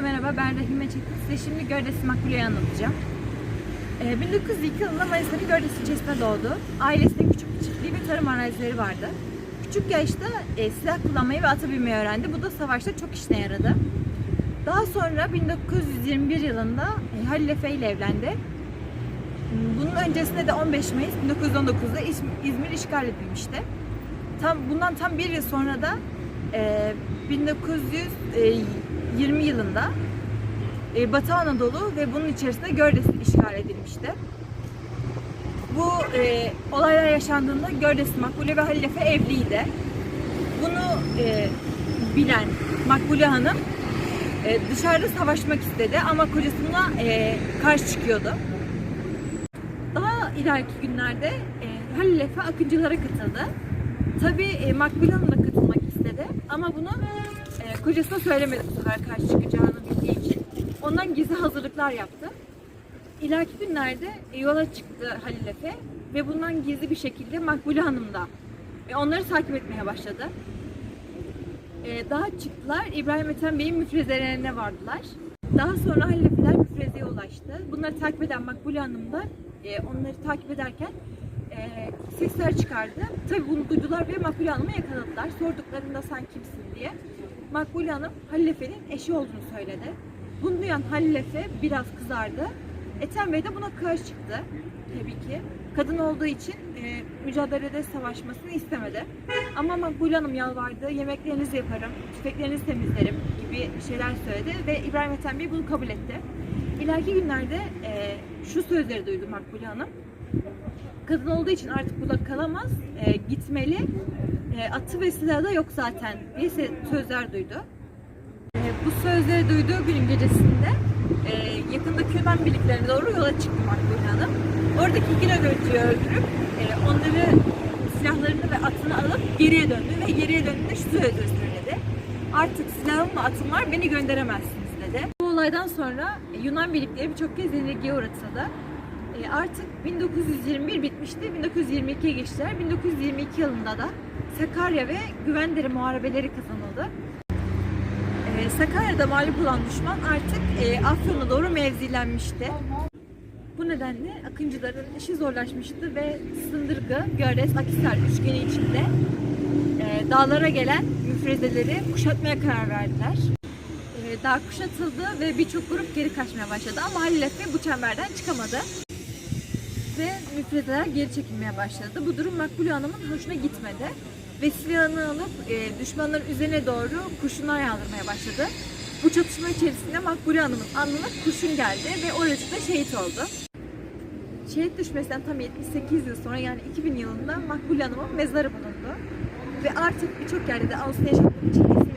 Herkese merhaba, ben Rahime Çetin. Size şimdi Gördesi Makbule'yi anlatacağım. Ee, 1902 yılında Manisa'nın Gördesi ilçesinde doğdu. Ailesinin küçük bir çiftliği ve tarım arazileri vardı. Küçük yaşta e, silah kullanmayı ve ata binmeyi öğrendi. Bu da savaşta çok işine yaradı. Daha sonra 1921 yılında e, Halil Efe ile evlendi. Bunun öncesinde de 15 Mayıs 1919'da İz- İzmir işgal edilmişti. Tam bundan tam bir yıl sonra da e, 1920 yılında e, Batı Anadolu ve bunun içerisinde Gördes işgal edilmişti. Bu e, olaylar yaşandığında Gördes Makbule ve Halil Efe evliydi. Bunu e, bilen Makbule Hanım e, dışarıda savaşmak istedi ama kocası buna e, karşı çıkıyordu. Daha ileriki günlerde e, Halil akıncılara katıldı. Tabii e, Makbule Hanım istedi ama bunu e, kocasına söylemedi bu sefer karşı çıkacağını bildiği için. Ondan gizli hazırlıklar yaptı. İleriki günlerde e, yola çıktı Halil Efe ve bundan gizli bir şekilde Makbule Hanım da e, onları takip etmeye başladı. E, daha çıktılar İbrahim Ethem Bey'in müfrezelerine vardılar. Daha sonra Halil Efe'ler müfrezeye ulaştı. Bunları takip eden Makbule Hanım da e, onları takip ederken sesler çıkardı. Tabii bunu duydular ve Makbule Hanım'ı yakaladılar. Sorduklarında sen kimsin diye. Makbule Hanım Halil Efe'nin eşi olduğunu söyledi. Bunu duyan Halil Efe biraz kızardı. Ethem Bey de buna karşı çıktı tabii ki. Kadın olduğu için e, mücadelede savaşmasını istemedi. Ama Makbule Hanım yalvardı, yemeklerinizi yaparım, tüfeklerinizi temizlerim gibi şeyler söyledi ve İbrahim Ethem Bey bunu kabul etti. İleriki günlerde e, şu sözleri duydu Makbule Hanım. Kadın olduğu için artık burada kalamaz, e, gitmeli, e, atı ve silahı da yok zaten diye sözler duydu. E, bu sözleri duyduğu günün gecesinde e, yakındaki Yunan birliklerine doğru yola çıktı Makbule Hanım. Oradaki iki nöbetçiyi öldürüp e, onları silahlarını ve atını alıp geriye döndü ve geriye döndüğünde şu sözleri söyledi. Artık silahım ve atım var beni gönderemezsiniz dedi. Bu olaydan sonra Yunan birlikleri birçok kez yenilgiye uğratsa da artık 1921 bitmişti, 1922'ye geçtiler. 1922 yılında da Sakarya ve Güvendere muharebeleri kazanıldı. E, Sakarya'da mağlup olan düşman artık e, Afyon'a doğru mevzilenmişti. Bu nedenle Akıncıların işi zorlaşmıştı ve Sındırgı, Göres, Akisar üçgeni içinde e, dağlara gelen müfrezeleri kuşatmaya karar verdiler. E, dağ kuşatıldı ve birçok grup geri kaçmaya başladı ama Halil Efe bu çemberden çıkamadı ve müfrezeler geri çekilmeye başladı. Bu durum Makbule Hanım'ın hoşuna gitmedi ve silahını alıp e, düşmanların üzerine doğru kurşunlar yağdırmaya başladı. Bu çatışma içerisinde Makbule Hanım'ın alnına kurşun geldi ve oracıkta şehit oldu. Şehit düşmesinden tam 78 yıl sonra yani 2000 yılında Makbule Hanım'ın mezarı bulundu. Ve artık birçok yerde de yaşamak için